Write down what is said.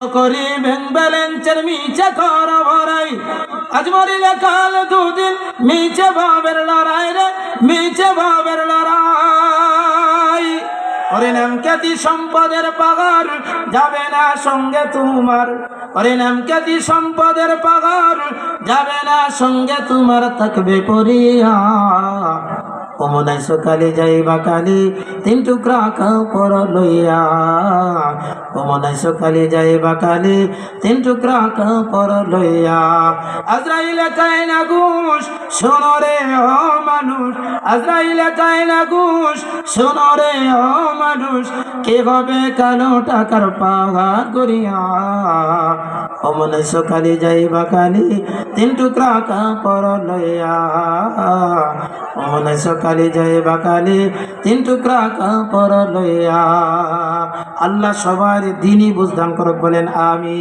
করি ব্যালেন্সের মিছে কর ভরাই। আজ মরিলে কাল দুদিন মিছে ভাবের লড়াই রে, মিছে ভাবের লড়াই। হরিনাম খ্যাতি সম্পদের পাগার, যাবে না সঙ্গে তোমার। হরিনাম খ্যাতি সম্পদের পাগার, যাবে না সঙ্গে তোমার, থাকবে পরিয়া অমনাই সকালে যাইবা কালি, তিন টুকরা কাপড় লইয়া অমনাই সকালে যাই বাকালে তিন টুকরা কাপড় লইয়া। আজরাইলে কাই না ঘুষ, শোনো রে ও মানুষ। আজরাইলে কাই না ঘুষ, শোনো রে ও মানুষ। কে হবে কালো টাকার পাহাড় করিয়া? অমনাই সকালে যাইবা কালি, তিন টুকরা কাপড় লইয়া। অমনাই সকালে যাইবা কালি, তিন টুকরা কাপড় লইয়া। আল্লাহ সবার দিনই বুঝদান করক, বলেন আমি